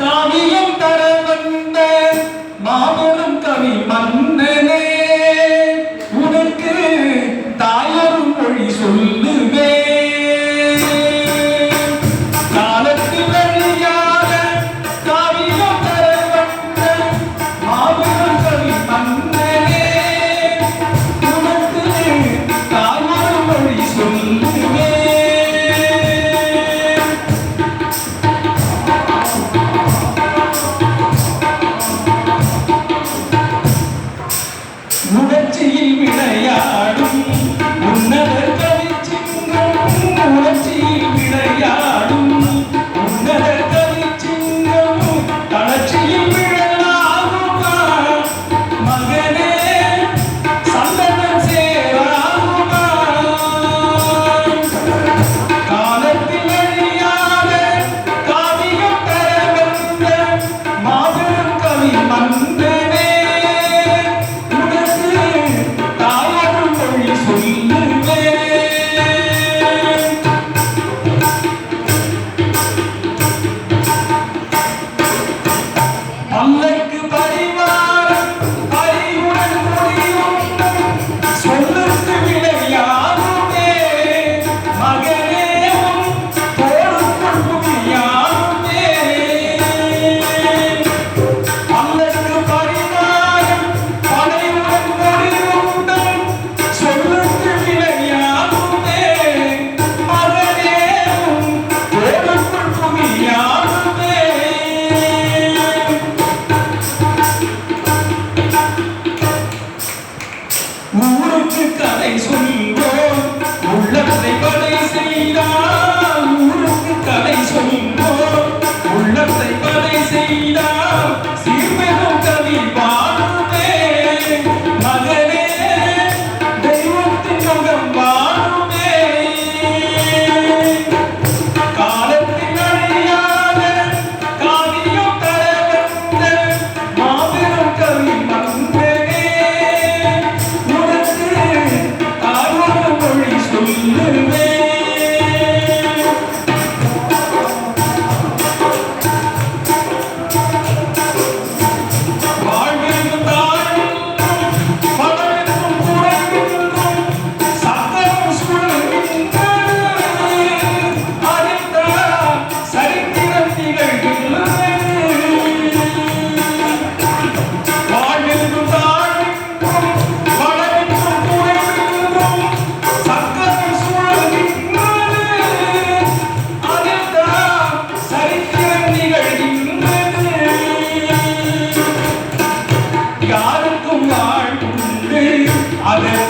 Kami ஊருக்கு கதை சொல்வோம். உள்ளத்தை கொலை செய்தால் Aleluya.